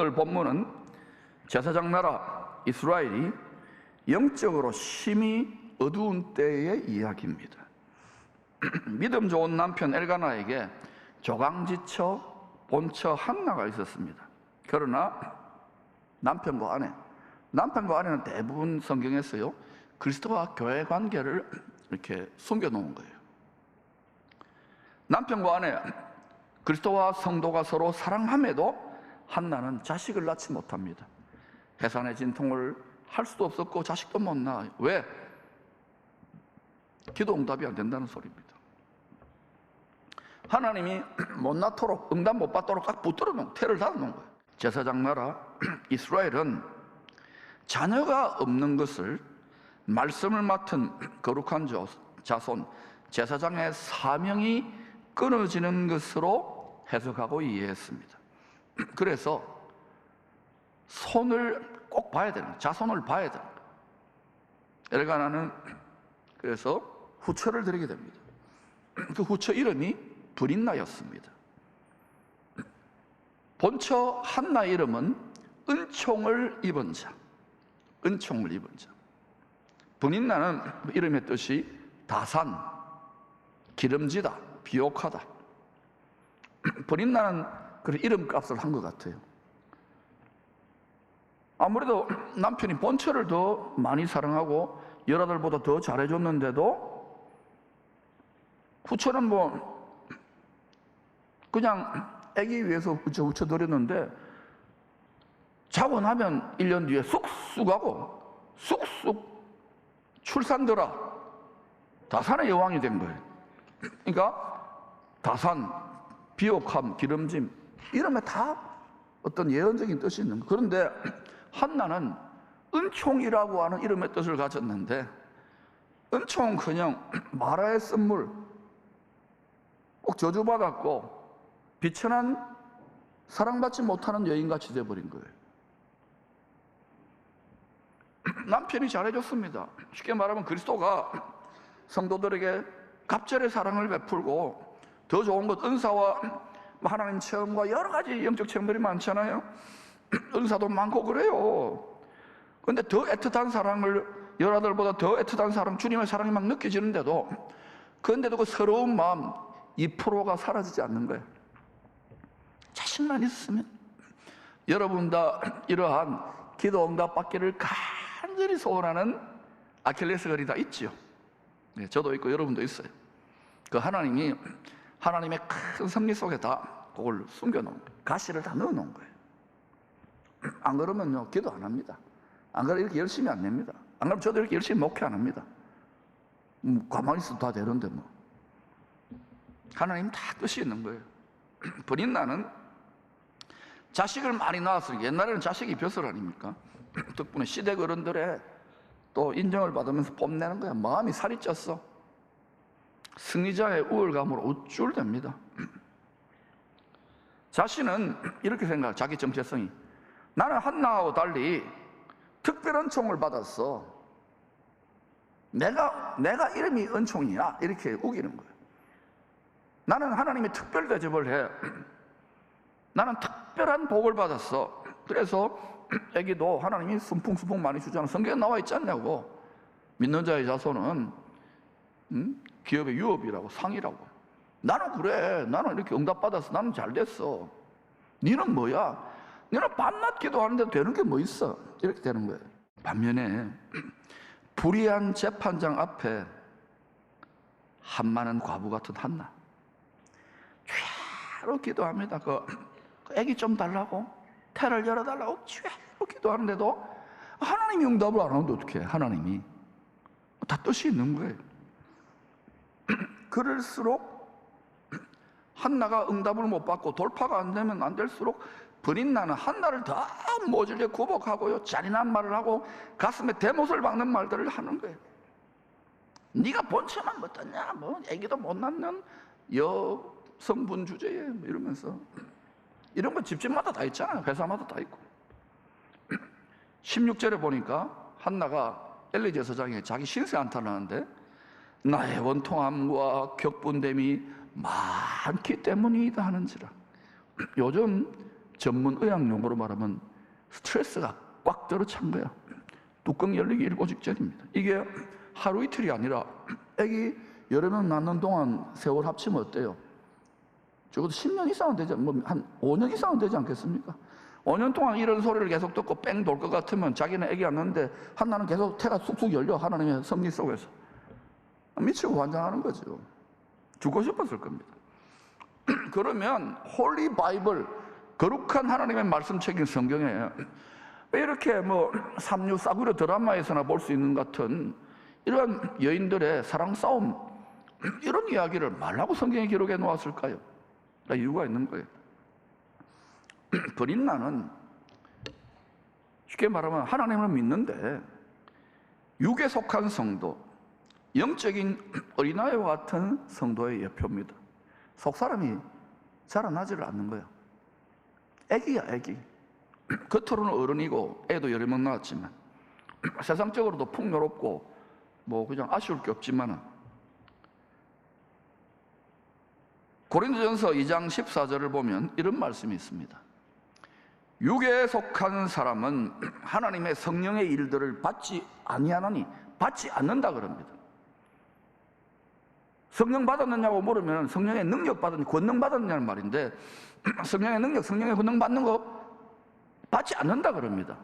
오늘 본문은 제사장 나라 이스라엘이 영적으로 심히 어두운 때의 이야기입니다. 믿음 좋은 남편 엘가나에게 조강지처 본처 한나가 있었습니다. 그러나 남편과 아내, 남편과 아내는 대부분 성경에서요 그리스도와 교회 관계를 이렇게 숨겨놓은 거예요. 남편과 아내, 그리스도와 성도가 서로 사랑함에도 한나는 자식을 낳지 못합니다. 해산의 진통을 할 수도 없었고 자식도 못 낳아요. 왜? 기도 응답이 안 된다는 소리입니다. 하나님이 못 낳도록 응답 못 받도록 딱 붙들어 놓은 태를 닫아 놓은 거예요. 제사장 나라 이스라엘은 자녀가 없는 것을 말씀을 맡은 거룩한 조- 자손 제사장의 사명이 끊어지는 것으로 해석하고 이해했습니다. 그래서 손을 꼭 봐야 되는. 자손을 봐야 되는. 엘가나는 그래서 후처를 드리게 됩니다. 그 후처 이름이 브린나였습니다. 본처 한나 이름은 은총을 입은 자, 은총을 입은 자. 브린나는 이름의 뜻이 다산, 기름지다, 비옥하다. 브린나는 그 이름값을 한 것 같아요. 아무래도 남편이 본처를 더 많이 사랑하고 여라들보다 더 잘해줬는데도 후처는 뭐 그냥 애기 위해서 후처 후쳐드렸는데 자고 나면 1년 뒤에 쑥쑥 하고 쑥쑥 출산더라 다산의 여왕이 된 거예요. 그러니까 다산, 비옥함, 기름짐 이름에 다 어떤 예언적인 뜻이 있는 거예요. 그런데 한나는 은총이라고 하는 이름의 뜻을 가졌는데 은총은 그냥 마라의 쓴물 꼭 저주받았고 비천한 사랑받지 못하는 여인같이 돼버린 거예요. 남편이 잘해줬습니다. 쉽게 말하면 그리스도가 성도들에게 갑절의 사랑을 베풀고 더 좋은 것 은사와 하나님 체험과 여러 가지 영적 체험들이 많잖아요. 은사도 많고 그래요. 근데 더 애틋한 사랑을 여러들보다 더 애틋한 사랑, 주님의 사랑이 막 느껴지는데도 그런데도 그 서러운 마음 2%가 사라지지 않는 거예요. 자신만 있으면 여러분 다 이러한 기도 응답 받기를 간절히 소원하는 아킬레스 건이 다 있지요. 네, 저도 있고 여러분도 있어요. 그 하나님이 하나님의 큰 섭리 속에 다 그걸 숨겨놓은 거예요. 가시를 다 넣어놓은 거예요. 안 그러면요 기도 안 합니다. 안 그러면 이렇게 열심히 안 냅니다. 안 그러면 저도 이렇게 열심히 목회 안 합니다. 음, 가만히 있어도 다 되는데 뭐. 하나님 다 뜻이 있는 거예요. 본인 나는 자식을 많이 낳았으니 옛날에는 자식이 벼슬 아닙니까? 덕분에 시댁 어른들의 또 인정을 받으면서 뽐내는 거야. 마음이 살이 쪘어. 승리자의 우월감으로 우쭐댑니다. 자신은 이렇게 생각, 자기 정체성이. 나는 한나하고 달리 특별한 총을 받았어. 내가, 내가 이름이 은총이야. 이렇게 우기는 거예요. 나는 하나님의 특별 대접을 해. 나는 특별한 복을 받았어. 그래서 애기도 하나님이 순풍순풍 많이 주잖아. 성경에 나와 있지 않냐고. 믿는 자의 자손은 음? 기업의 유업이라고 상이라고. 나는 그래. 나는 이렇게 응답받아서 나는 잘 됐어. 니는 뭐야? 너는 밤낮 기도하는데 되는 게 뭐 있어? 이렇게 되는 거예요. 반면에 불의한 재판장 앞에 한많은 과부 같은 한나. 죄로 기도합니다. 그, 그 애기 좀 달라고, 태를 열어달라고 죄로 기도하는데도 하나님이 응답을 안 하는데 어떻게 해? 하나님이. 다 뜻이 있는 거예요. 그럴수록 한나가 응답을 못 받고 돌파가 안 되면 안 될수록 버린나는 한나를 더 모질게 구복하고요 잔인한 말을 하고 가슴에 대못을 박는 말들을 하는 거예요. 네가 본체만 못했냐? 뭐 애기도 못 낳는 여성분 주제에 뭐 이러면서 이런 건 집집마다 다 있잖아요. 회사마다 다 있고. 16절에 보니까 한나가 엘리 제사장에 자기 신세 한탄을 하는데 나의 원통함과 격분됨이 많기 때문이다 하는지라. 요즘 전문 의학 용어로 말하면 스트레스가 꽉 들어찬 거야. 뚜껑 열리기 일보 직전입니다. 이게 하루 이틀이 아니라 애기 여러 명 낳는 동안 세월 합치면 어때요? 적어도 10년 이상은 되지, 뭐 한 5년 이상은 되지 않겠습니까? 5년 동안 이런 소리를 계속 듣고 뺑 돌 것 같으면 자기는 애기 안 낳는데 한나는 계속 태가 쑥쑥 열려 하나님의 섭리 속에서 미치고 환장하는 거죠. 죽고 싶었을 겁니다. 그러면 홀리 바이블 거룩한 하나님의 말씀책인 성경에 왜 이렇게 뭐 삼류 싸구려 드라마에서나 볼 수 있는 것 같은 이러한 여인들의 사랑 싸움 이런 이야기를 말라고 성경에 기록해 놓았을까요? 다 이유가 있는 거예요. 브린나는 쉽게 말하면 하나님을 믿는데 육에 속한 성도, 영적인 어린아이와 같은 성도의 예표입니다. 속 사람이 자라나지를 않는 거예요. 애기야, 애기. 겉으로는 어른이고 애도 여러 명 낳았지만 세상적으로도 풍요롭고 뭐 그냥 아쉬울 게 없지만은 고린도전서 2장 14절을 보면 이런 말씀이 있습니다. 육에 속한 사람은 하나님의 성령의 일들을 받지 아니하나니 받지 않는다 그럽니다. 성령 받았느냐고 물으면 성령의 능력 받았냐, 권능 받았느냐는 말인데 성령의 능력, 성령의 권능 받는 거 받지 않는다 그럽니다.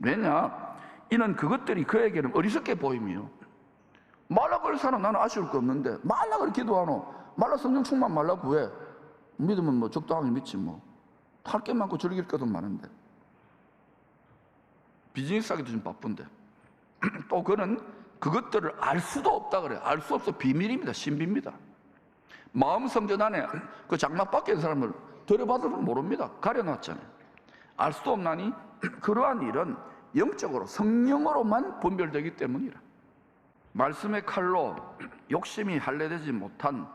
왜냐? 이는 그것들이 그에게는 어리석게 보임이요. 말라 그럴 사람 나는 아쉬울 거 없는데 말라 그렇 기도하노. 말라 성령 충만 말라 구해. 믿으면 뭐 적당히 믿지 뭐. 할 게 많고 즐길 것도 많은데. 비즈니스 하기도 좀 바쁜데. 또 그는 그것들을 알 수도 없다 그래요. 알 수 없어 비밀입니다. 신비입니다. 마음 성전 안에 그 장막 밖에 사람을 들여받으면 모릅니다. 가려놨잖아요. 알 수도 없나니 그러한 일은 영적으로 성령으로만 분별되기 때문이라. 말씀의 칼로 욕심이 할례되지 못한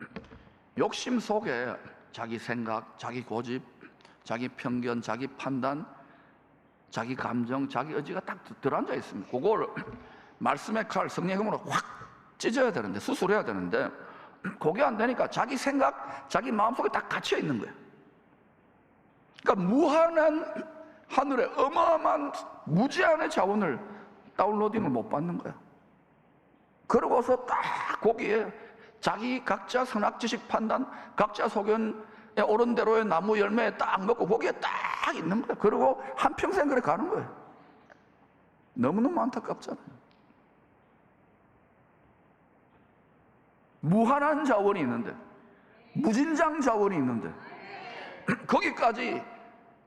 욕심 속에 자기 생각, 자기 고집, 자기 편견, 자기 판단, 자기 감정, 자기 의지가 딱 들어앉아 있습니다. 그걸 말씀의 칼, 성령의 힘으로 확 찢어야 되는데, 수술해야 되는데, 그게 안 되니까 자기 생각, 자기 마음속에 딱 갇혀 있는 거예요. 그러니까 무한한 하늘의 어마어마한 무제한의 자원을 다운로딩을 못 받는 거야. 그러고서 딱 거기에 자기 각자 선악 지식 판단, 각자 소견에 옳은 대로의 나무 열매에 딱 먹고 거기에 딱 있는 거야. 그리고 한평생 그래 가는 거예요. 너무너무 안타깝잖아요. 무한한 자원이 있는데, 무진장 자원이 있는데, 거기까지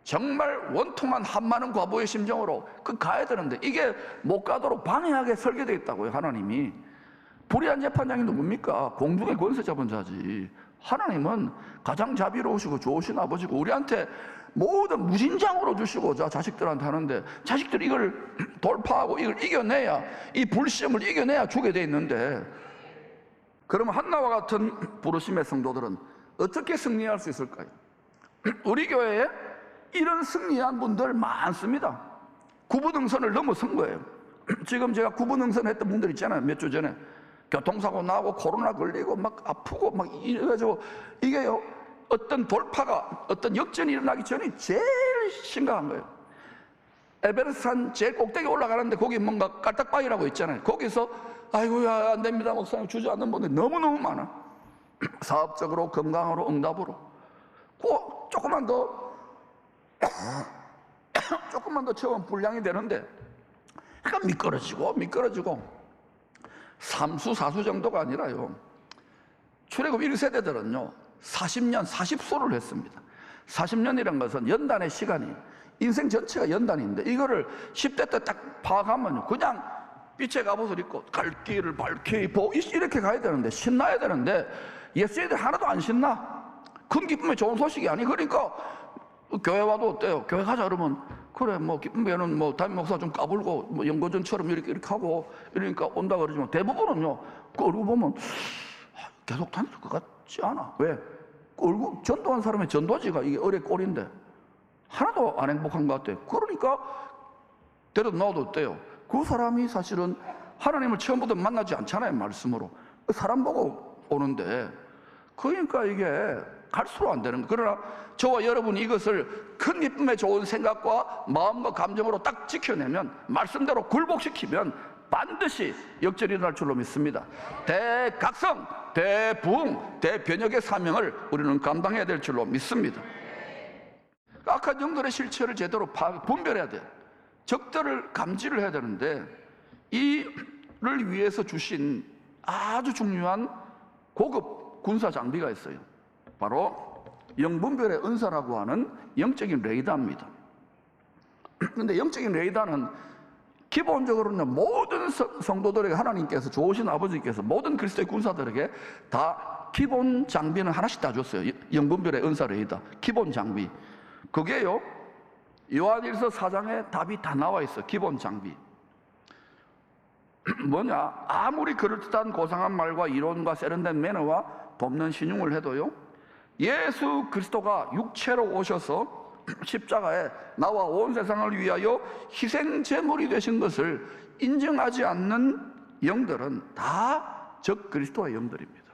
정말 원통한 한많은 과부의 심정으로 그 가야 되는데 이게 못 가도록 방해하게 설계되어 있다고요 하나님이 불의한 재판장이 누굽니까? 공중의 권세 잡은 자지 하나님은 가장 자비로우시고 좋으신 아버지고 우리한테 모든 무진장으로 주시고 자 자식들한테 하는데 자식들이 이걸 돌파하고 이걸 이겨내야 이 불시험을 이겨내야 주게 돼 있는데 그러면 한나와 같은 부르심의 성도들은 어떻게 승리할 수 있을까요? 우리 교회에 이런 승리한 분들 많습니다. 구부등선을 넘어선 거예요. 지금 제가 구부등선 했던 분들 있잖아요. 몇 주 전에. 교통사고 나고 코로나 걸리고 막 아프고 막 이래가지고 이게요. 어떤 돌파가 어떤 역전이 일어나기 전에 제일 심각한 거예요. 에베레스트 산 제일 꼭대기 올라가는데 거기 뭔가 깔딱바위라고 있잖아요. 거기서 아이고야 안 됩니다 목사님 주저앉는 분들이 너무너무 많아. 사업적으로 건강으로 응답으로. 그 조금만 더 조금만 더 채우면 분량이 되는데 그러니까 미끄러지고 미끄러지고 삼수 사수 정도가 아니라요 출애굽 1세대들은요 40년 40수를 했습니다 40년이란 것은 연단의 시간이 인생 전체가 연단인데 이거를 10대 때 딱 파악하면요 그냥 빛의 갑옷을 입고 갈 길을 밝히 보 이렇게 가야 되는데 신나야 되는데 예수애들 하나도 안 신나 큰 기쁨의 좋은 소식이 아니 그러니까 교회 와도 어때요? 교회 가자 그러면 그래 뭐 기쁨에는 뭐 담임 목사 좀 까불고 뭐 연고전처럼 이렇게 이렇게 하고 이러니까 온다 그러지만 대부분은요 그 얼굴 보면 계속 다닐 것 같지 않아 왜? 그 얼굴 전도한 사람의 전도지가 이게 어뢰 꼴인데 하나도 안 행복한 것 같아 그러니까 데려다 놔도 어때요? 그 사람이 사실은 하나님을 처음부터 만나지 않잖아요 말씀으로 사람 보고 오는데 그러니까 이게 갈수록 안 되는 거예요. 그러나 저와 여러분이 이것을 큰 기쁨의 좋은 생각과 마음과 감정으로 딱 지켜내면 말씀대로 굴복시키면 반드시 역전이 일어날 줄로 믿습니다. 대각성, 대부흥, 대변혁의 사명을 우리는 감당해야 될 줄로 믿습니다. 악한 영들의 실체를 제대로 파- 분별해야 돼. 적들을 감지를 해야 되는데 이를 위해서 주신 아주 중요한 고급 군사 장비가 있어요. 바로 영분별의 은사라고 하는 영적인 레이더입니다. 근데 영적인 레이더는 기본적으로는 모든 성- 성도들에게 하나님께서 좋으신 아버지께서 모든 그리스도의 군사들에게 다 기본 장비는 하나씩 다 줬어요. 영분별의 은사 레이더 기본 장비. 그게요. 요한일서 4장에 답이 다 나와 있어. 기본 장비. 뭐냐? 아무리 그럴듯한 고상한 말과 이론과 세련된 매너와 돕는 신용을 해도요. 예수 그리스도가 육체로 오셔서 십자가에 나와 온 세상을 위하여 희생 제물이 되신 것을 인정하지 않는 영들은 다 적 그리스도의 영들입니다.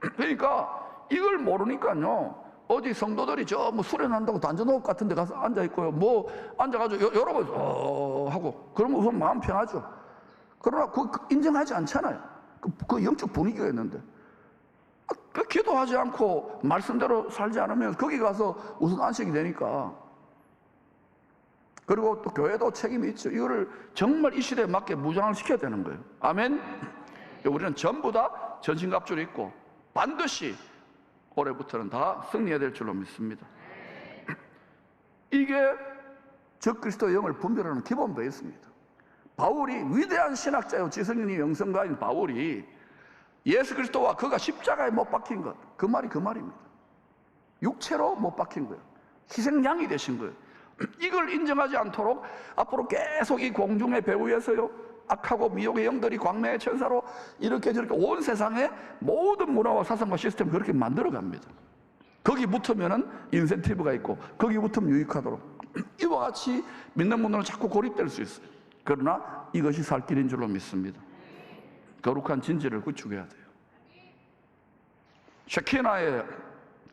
그러니까 이걸 모르니까요. 어디 성도들이 저 뭐 수련한다고 단전호흡 같은 데 가서 앉아 있고요. 뭐 앉아가지고 여- 여러 번 어, 하고 그러면 우선 마음 편하죠. 그러나 그, 그 인정하지 않잖아요. 그, 그 영적 분위기가 있는데. 아, 그 기도하지 않고 말씀대로 살지 않으면 거기 가서 우선 안식이 되니까. 그리고 또 교회도 책임이 있죠. 이거를 정말 이 시대에 맞게 무장을 시켜야 되는 거예요. 아멘. 우리는 전부 다 전신갑주를 입고 반드시 올해부터는 다 승리해야 될 줄로 믿습니다. 이게 적그리스도의 영을 분별하는 기본 베이스입니다. 바울이 위대한 신학자요 지성인이 영성가인 바울이 예수 그리스도와 그가 십자가에 못 박힌 것 그 말이 그 말입니다. 육체로 못 박힌 거예요. 희생양이 되신 거예요. 이걸 인정하지 않도록 앞으로 계속 이 공중의 배후에서요 악하고 미혹의 영들이 광명의 천사로 이렇게 저렇게 온 세상에 모든 문화와 사상과 시스템을 그렇게 만들어 갑니다. 거기 붙으면은 인센티브가 있고 거기 붙으면 유익하도록 이와 같이 믿는 분들은 자꾸 고립될 수 있어요. 그러나 이것이 살 길인 줄로 믿습니다. 거룩한 진지를 구축해야 돼요. 쉐키나의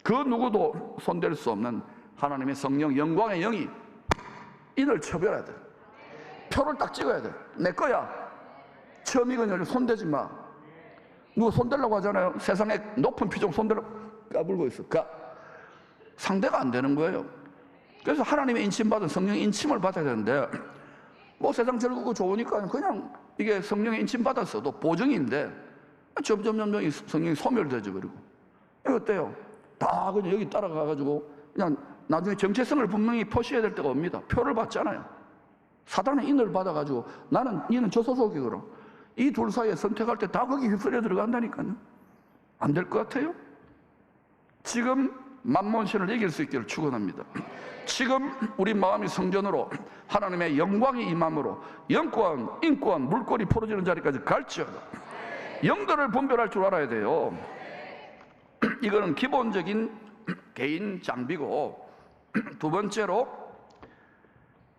그 누구도 손댈 수 없는 하나님의 성령 영광의 영이 이를 처벌해야 돼. 표를 딱 찍어야 돼. 내 거야. 처음이거든요. 손대지 마. 누구 손대려고 하잖아요. 세상에 높은 피좀 손대려 까불고 있어. 까. 상대가 안 되는 거예요. 그래서 하나님의 인침받은 성령의 인침을 받아야 되는데 뭐 세상 즐겁고 좋으니까 그냥 이게 성령의 인침받았어도 보증인데 점점 점점 이 성령이 소멸되죠 그리고 어때요? 다 그냥 여기 따라가가지고 그냥 나중에 정체성을 분명히 표시해야 될 때가 옵니다. 표를 받잖아요. 사단의 인을 받아가지고 나는 니는 저 소속이거든. 이둘 사이에 선택할 때 다 거기 휩쓸려 들어간다니까요. 안 될 것 같아요? 지금 만몬신을 이길 수 있기를 축원합니다. 지금 우리 마음이 성전으로 하나님의 영광이 임함으로 영권, 인권, 물꼬리 풀어지는 자리까지 갈지어다. 영들을 분별할 줄 알아야 돼요. 이거는 기본적인 개인 장비고 두 번째로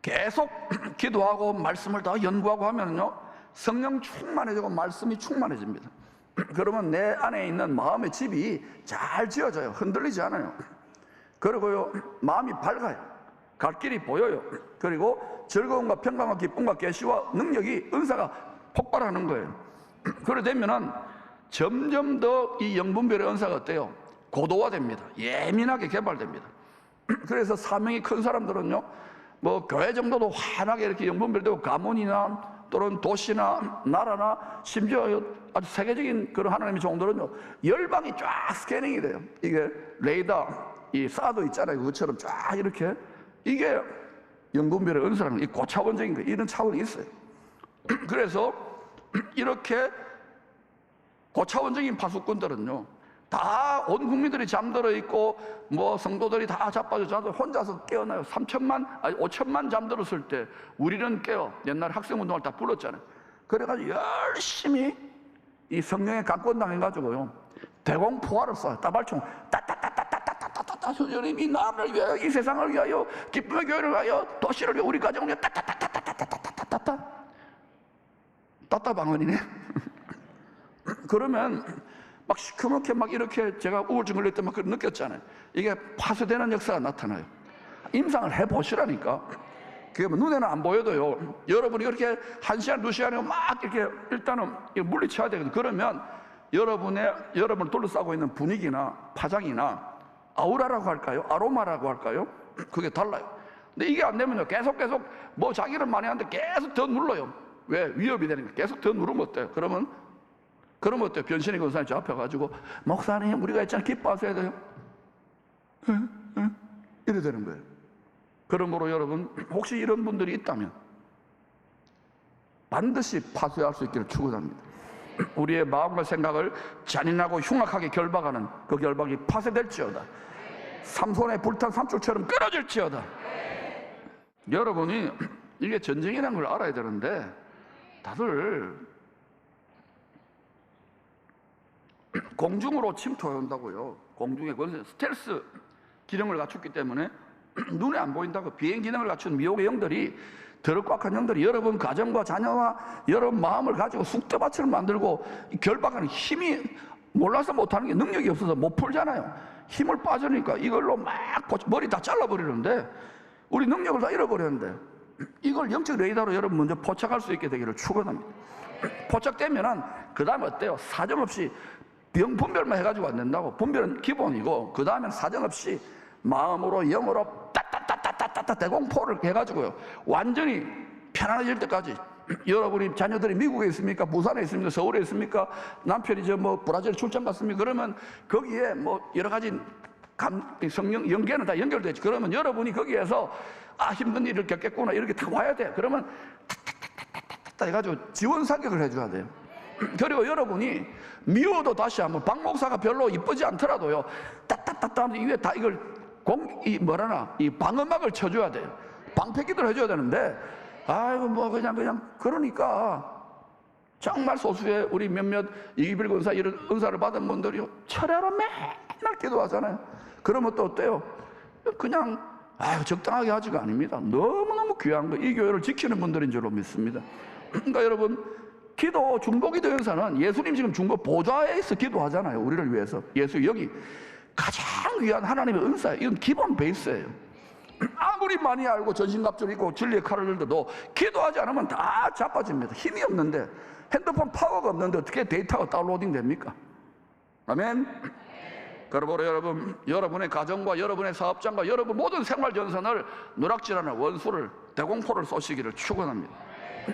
계속 기도하고 말씀을 다 연구하고 하면요 성령 충만해지고 말씀이 충만해집니다. 그러면 내 안에 있는 마음의 집이 잘 지어져요. 흔들리지 않아요. 그리고요 마음이 밝아요. 갈 길이 보여요. 그리고 즐거움과 평강과 기쁨과 계시와 능력이 은사가 폭발하는 거예요. 그래 되면은 점점 더 이 영분별의 은사가 어때요? 고도화됩니다. 예민하게 개발됩니다. 그래서 사명이 큰 사람들은요, 뭐 교회 정도도 환하게 이렇게 영분별되고 가문이나 또는 도시나 나라나 심지어 아주 세계적인 그런 하나님의 종들은요, 열방이 쫙 스캐닝이 돼요. 이게 레이더, 이 사도 있잖아요. 그것처럼 쫙 이렇게 이게 영분별의 은사라는 이 고차원적인 거 이런 차원이 있어요. 그래서 이렇게 고차원적인 파수꾼들은요, 다 온 국민들이 잠들어 있고 뭐 성도들이 다 자빠져 자도 혼자서 깨어나요. 3천만 아니 5천만 잠들었을 때 우리는 깨어 옛날 학생 운동을 다 불렀잖아요. 그래가지고 열심히 이 성령에 강권당해 가지고요 대공포화를 쏴요. 따발총 따따따따따따따따따 주님 이 나라를 위하여 이 세상을 위하여 기쁨의 교회를 위하여 도시를 위하여 우리 가정을 위하여 따따따따따따따따 따따방언이네. 그러면 막 시커멓게 막 이렇게 제가 우울증 걸릴 때 막 느꼈잖아요. 이게 파쇄되는 역사가 나타나요. 임상을 해 보시라니까. 그게 뭐 눈에는 안 보여도요. 여러분이 이렇게 한 시간, 두 시간에 막 이렇게 일단은 물리쳐야 되거든요. 그러면 여러분의, 여러분을 둘러싸고 있는 분위기나 파장이나 아우라라고 할까요? 아로마라고 할까요? 그게 달라요. 근데 이게 안 되면요. 계속 계속 뭐 자기를 많이 하는데 계속 더 눌러요. 왜? 위협이 되니까. 계속 더 누르면 어때요? 그러면, 그러면 어때요? 변신의 권사님 저 앞에 가지고, 목사님, 우리가 있잖아. 기뻐하셔야 돼요. 응? 응? 이래 되는 거예요. 그러므로 여러분, 혹시 이런 분들이 있다면 반드시 파쇄할 수 있기를 축원합니다. 우리의 마음과 생각을 잔인하고 흉악하게 결박하는 그 결박이 파쇄될지어다. 삼손의 불탄 삼줄처럼 끊어질지어다. 여러분이 이게 전쟁이라는 걸 알아야 되는데 다들 공중으로 침투해 온다고요. 공중에 권세 스텔스 기능을 갖췄기 때문에 눈에 안 보인다고 비행 기능을 갖춘 미혹의 영들이 더럽고악한 영들이 여러분 가정과 자녀와 여러분 마음을 가지고 쑥대밭을 만들고 결박하는 힘이 몰라서 못하는 게 능력이 없어서 못 풀잖아요. 힘을 빠지니까 이걸로 막 머리 다 잘라버리는데 우리 능력을 다 잃어버렸는데 이걸 영적 레이더로 여러분 먼저 포착할 수 있게 되기를 축원합니다. 포착되면은 그 다음에 어때요? 사정없이 병 분별만 해가지고 안 된다고. 분별은 기본이고 그 다음엔 사정없이 마음으로 영으로 따따따따따따 대공포를 해가지고요. 완전히 편안해질 때까지 여러분이 자녀들이 미국에 있습니까? 부산에 있습니까? 서울에 있습니까? 남편이 저 뭐 브라질 출장 갔습니까? 그러면 거기에 뭐 여러 가지 감, 성령, 연계는 다 연결되지. 그러면 여러분이 거기에서 아, 힘든 일을 겪겠구나. 이렇게 다 와야 돼. 그러면 탁탁탁탁탁 해가지고 지원 사격을 해줘야 돼요. 그리고 여러분이 미워도 다시 한번 박 목사가 별로 이쁘지 않더라도요. 따따따따 하면서 이게 다 이걸 공, 이 뭐라나, 이 방음막을 쳐줘야 돼요. 방패기도 해줘야 되는데, 아이고, 뭐, 그냥, 그냥, 그러니까, 정말 소수의 우리 몇몇 이기빌 권사 이런 은사를 받은 분들이요. 철야로 맨날 기도하잖아요. 그러면 또 어때요? 그냥, 아유, 적당하게 하지가 아닙니다. 너무너무 귀한 거. 이 교회를 지키는 분들인 줄로 믿습니다. 그러니까 여러분, 기도, 중보기도 연사는 예수님 지금 중보 보좌에서 기도하잖아요. 우리를 위해서. 예수 여기 가장 귀한 하나님의 은사예요. 이건 기본 베이스예요. 아무리 많이 알고 전신갑주를 입고 진리의 칼을 들더라도 기도하지 않으면 다 자빠집니다. 힘이 없는데 핸드폰 파워가 없는데 어떻게 데이터가 다운로딩 됩니까? 아멘. 그러므로 여러분, 여러분의 가정과 여러분의 사업장과 여러분 모든 생활 전선을 누락질하는 원수를 대공포를 쏘시기를 축원합니다.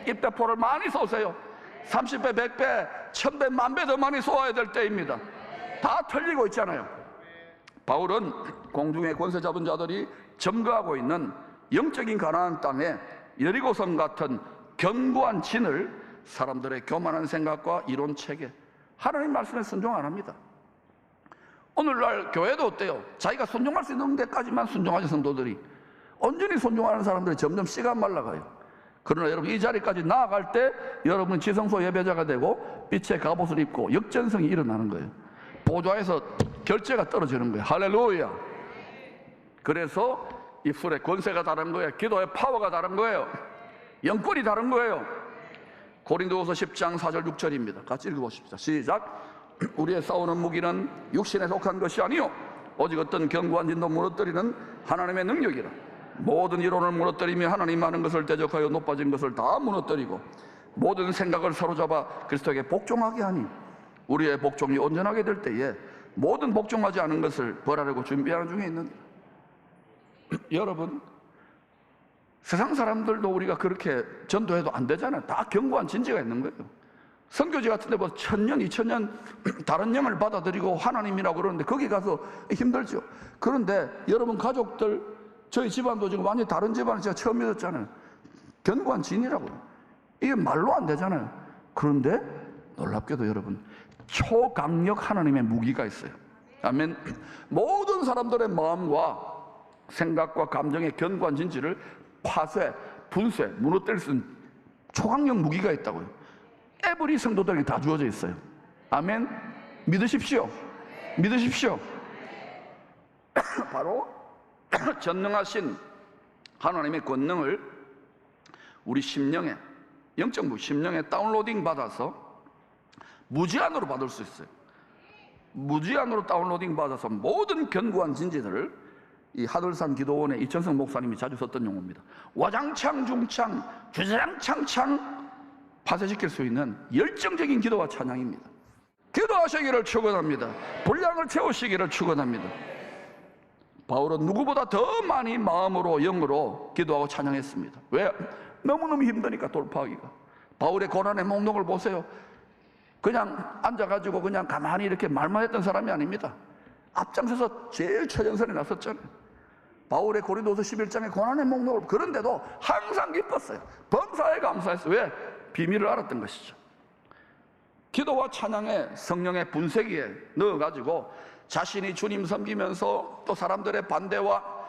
입대포를 많이 쏘세요. 30배, 100배, 1000배, 만배 더 많이 쏘아야 될 때입니다. 다 틀리고 있잖아요. 바울은 공중의 권세 잡은 자들이 점거하고 있는 영적인 가나안 땅에 여리고성 같은 견고한 진을 사람들의 교만한 생각과 이론 체계 하나님 말씀에 순종 안 합니다. 오늘날 교회도 어때요? 자기가 순종할 수 있는 데까지만 순종하지 성도들이 온전히 순종하는 사람들이 점점 씨가 말라가요. 그러나 여러분 이 자리까지 나아갈 때 여러분 지성소 예배자가 되고 빛의 갑옷을 입고 역전성이 일어나는 거예요. 보좌에서 결제가 떨어지는 거예요. 할렐루야. 그래서 입술의 권세가 다른 거예요. 기도의 파워가 다른 거예요. 영권이 다른 거예요. 고린도후서 10장 4절 6절입니다. 같이 읽어보십시다. 시작. 우리의 싸우는 무기는 육신에 속한 것이 아니요 오직 어떤 견고한 진도 무너뜨리는 하나님의 능력이라. 모든 이론을 무너뜨리며 하나님 하는 것을 대적하여 높아진 것을 다 무너뜨리고 모든 생각을 사로잡아 그리스도에게 복종하게 하니 우리의 복종이 온전하게 될 때에 모든 복종하지 않은 것을 벌하려고 준비하는 중에 있는데 여러분 세상 사람들도 우리가 그렇게 전도해도 안 되잖아요. 다 견고한 진지가 있는 거예요. 선교지 같은데 뭐 천년, 이천년 다른 영을 받아들이고 하나님이라고 그러는데 거기 가서 힘들죠. 그런데 여러분 가족들 저희 집안도 지금 완전히 다른 집안을 제가 처음 믿었잖아요. 견고한 진이라고요. 이게 말로 안 되잖아요. 그런데 놀랍게도 여러분 초강력 하나님의 무기가 있어요. 아멘. 모든 사람들의 마음과 생각과 감정의 견고한 진지를 파쇄, 분쇄, 무너뜨릴 수 있는 초강력 무기가 있다고요. 에브리 성도들에게 다 주어져 있어요. 아멘. 믿으십시오. 믿으십시오. 바로 전능하신 하나님의 권능을 우리 심령에 영적 무 심령에 다운로딩 받아서 무제한으로 받을 수 있어요. 무제한으로 다운로딩 받아서 모든 견고한 진지들을 이 하늘산 기도원의 이천성 목사님이 자주 썼던 용어입니다. 와장창 중창 주장창창 파쇄시킬 수 있는 열정적인 기도와 찬양입니다. 기도하시기를 축원합니다. 분량을 채우시기를 축원합니다. 바울은 누구보다 더 많이 마음으로 영으로 기도하고 찬양했습니다. 왜? 너무너무 힘드니까 돌파하기가. 바울의 고난의 목록을 보세요. 그냥 앉아가지고 그냥 가만히 이렇게 말만 했던 사람이 아닙니다. 앞장서서 제일 최전선에 나섰잖아요. 바울의 고린도서 11장의 고난의 목록을 그런데도 항상 기뻤어요. 범사에 감사했어요. 왜? 비밀을 알았던 것이죠. 기도와 찬양에 성령의 분쇄기에 넣어가지고 자신이 주님 섬기면서 또 사람들의 반대와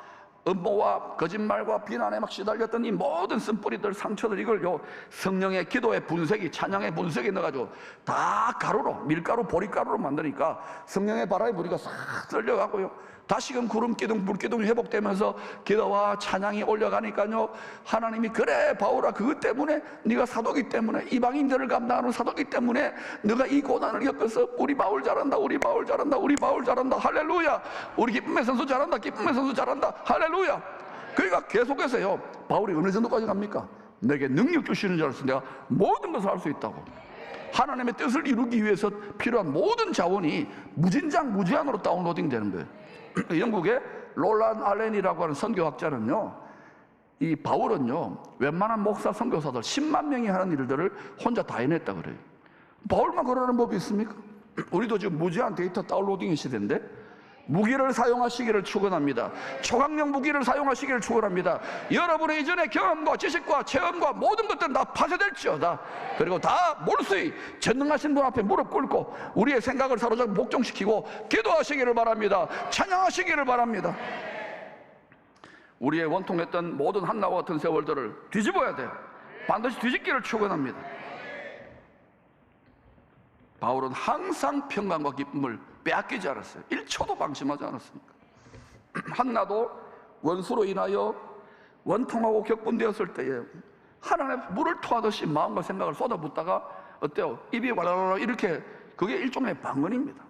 음모와 거짓말과 비난에 막 시달렸던 이 모든 쓴뿌리들 상처들 이걸 요 성령의 기도의 분쇄기 찬양의 분쇄기 넣어가지고 다 가루로 밀가루 보리가루로 만드니까 성령의 바람이 부리가 싹 쓸려가고요 다시금 구름 기둥 불 기둥이 회복되면서 기도와 찬양이 올려가니까요. 하나님이 그래 바울아 그것 때문에 네가 사도기 때문에 이방인들을 감당하는 사도기 때문에 네가 이 고난을 겪어서 우리 바울 잘한다 우리 바울 잘한다 우리 바울 잘한다. 할렐루야. 우리 기쁨의 선수 잘한다 기쁨의 선수 잘한다. 할렐루야. 그러니까 계속해서요 바울이 어느 정도까지 갑니까? 내게 능력 주시는 줄 알았어 내가 모든 것을 할 수 있다고. 하나님의 뜻을 이루기 위해서 필요한 모든 자원이 무진장 무제한으로 다운로딩 되는 거예요 영국의 롤란 알렌이라고 하는 선교학자는요, 이 바울은요, 웬만한 목사 선교사들 10만 명이 하는 일들을 혼자 다 해냈다 그래요. 바울만 그러는 법이 있습니까? 우리도 지금 무제한 데이터 다운로딩의 시대인데 무기를 사용하시기를 축원합니다. 초강력 무기를 사용하시기를 축원합니다. 여러분의 이전의 경험과 지식과 체험과 모든 것들은 다 파쇄될지어다. 그리고 다 몰수히 전능하신 분 앞에 무릎 꿇고 우리의 생각을 사로잡고 복종시키고 기도하시기를 바랍니다. 찬양하시기를 바랍니다. 우리의 원통했던 모든 한나와 같은 세월들을 뒤집어야 돼요. 반드시 뒤집기를 축원합니다. 바울은 항상 평강과 기쁨을 빼앗기지 않았어요. 1초도 방심하지 않았습니까? 한나도 원수로 인하여 원통하고 격분되었을 때에 하나님 물을 토하듯이 마음과 생각을 쏟아붓다가 어때요? 입이 와라라라 이렇게 그게 일종의 방언입니다.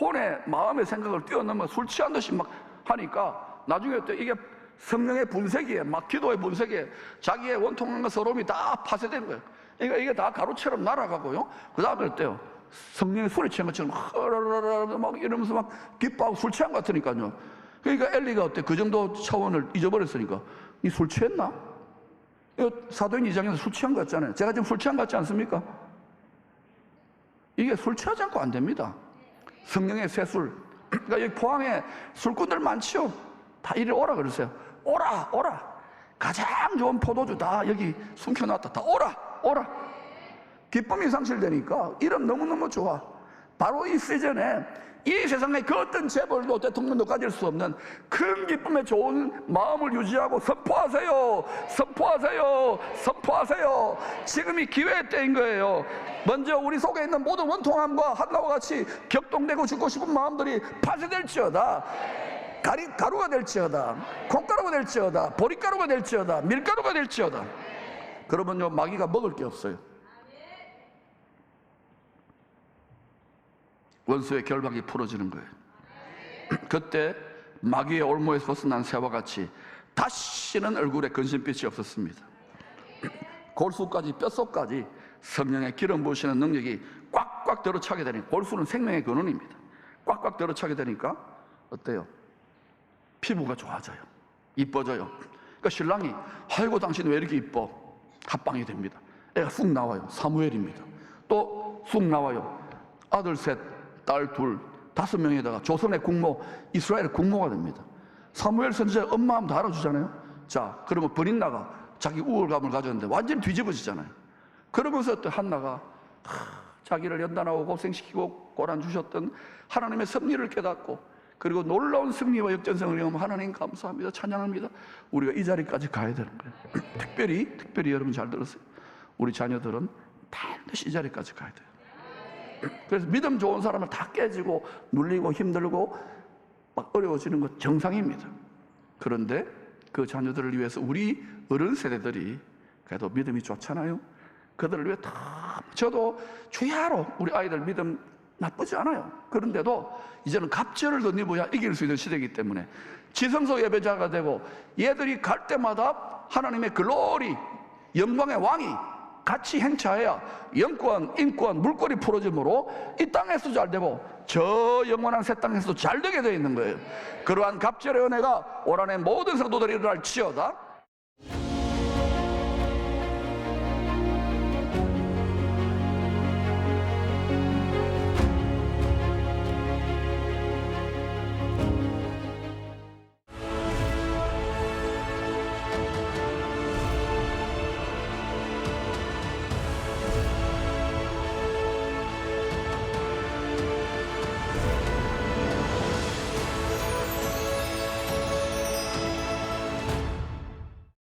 혼의 마음의 생각을 뛰어넘어 술 취한 듯이 막 하니까 나중에 또 이게 성령의 분쇄기에 막 기도의 분쇄기에 자기의 원통함과 서러움이 다 파쇄된 거예요. 그러니까 이게 다 가루처럼 날아가고요. 그 다음에 어때요? 성령의 술에 취한 것처럼 허라라라 막 이러면서 막 기뻐하고 술 취한 것 같으니까요. 그러니까 엘리가 어때? 그 정도 차원을 잊어버렸으니까 니술 취했나? 사도행 2장에서 술 취한 것 같잖아요. 제가 지금 술 취한 것 같지 않습니까? 이게 술 취하지 않고 안 됩니다. 성령의 새술. 그러니까 여기 포항에 술꾼들 많지요. 다 이리 오라 그러세요. 오라, 오라. 가장 좋은 포도주 다 여기 숨겨놨다. 다 오라, 오라. 기쁨이 상실되니까 이름 너무너무 좋아. 바로 이 시즌에 이 세상에 그 어떤 재벌도 대통령도 가질 수 없는 큰 기쁨의 좋은 마음을 유지하고 선포하세요. 선포하세요. 선포하세요. 지금이 기회의 때인 거예요. 먼저 우리 속에 있는 모든 원통함과 한나와 같이 격동되고 죽고 싶은 마음들이 파쇄될지어다. 가리, 가루가 될지어다. 콩가루가 될지어다. 보리가루가 될지어다. 밀가루가 될지어다. 그러면요, 마귀가 먹을 게 없어요. 원수의 결박이 풀어지는 거예요. 그때 마귀의 올무에서 벗어난 새와 같이 다시는 얼굴에 근심빛이 없었습니다. 골수까지 뼛속까지 성령의 기름 부으시는 능력이 꽉꽉 들어차게 되니 골수는 생명의 근원입니다. 꽉꽉 들어차게 되니까 어때요? 피부가 좋아져요. 이뻐져요. 그러니까 신랑이 아이고 당신 왜 이렇게 이뻐? 합방이 됩니다. 애가 쑥 나와요. 사무엘입니다. 또 쑥 나와요. 아들 셋, 딸 둘, 다섯 명에다가 조선의 국모, 이스라엘의 국모가 됩니다. 사무엘 선지자 엄마 하면 다 알아주잖아요. 자, 그러면 버린나가 자기 우월감을 가졌는데 완전히 뒤집어지잖아요. 그러면서 또 한나가 하, 자기를 연단하고 고생시키고 고난 주셨던 하나님의 섭리를 깨닫고 그리고 놀라운 승리와 역전성을 경험 하나님 감사합니다. 찬양합니다. 우리가 이 자리까지 가야 되는 거예요. 특별히 특별히 여러분 잘 들었어요. 우리 자녀들은 반드시 이 자리까지 가야 돼요. 그래서 믿음 좋은 사람은 다 깨지고 눌리고 힘들고 막 어려워지는 것 정상입니다. 그런데 그 자녀들을 위해서 우리 어른 세대들이 그래도 믿음이 좋잖아요. 그들을 위해 다 저도 주야로 우리 아이들 믿음 나쁘지 않아요. 그런데도 이제는 갑절을 덧입어야 이길 수 있는 시대이기 때문에 지성소 예배자가 되고 얘들이 갈 때마다 하나님의 글로리 영광의 왕이 같이 행차해야 영권, 인권, 물꼬리 풀어짐으로 이 땅에서도 잘 되고 저 영원한 새 땅에서도 잘 되게 되어 있는 거예요. 그러한 갑절의 은혜가 올 한해 모든 성도들이 일어날 치어다.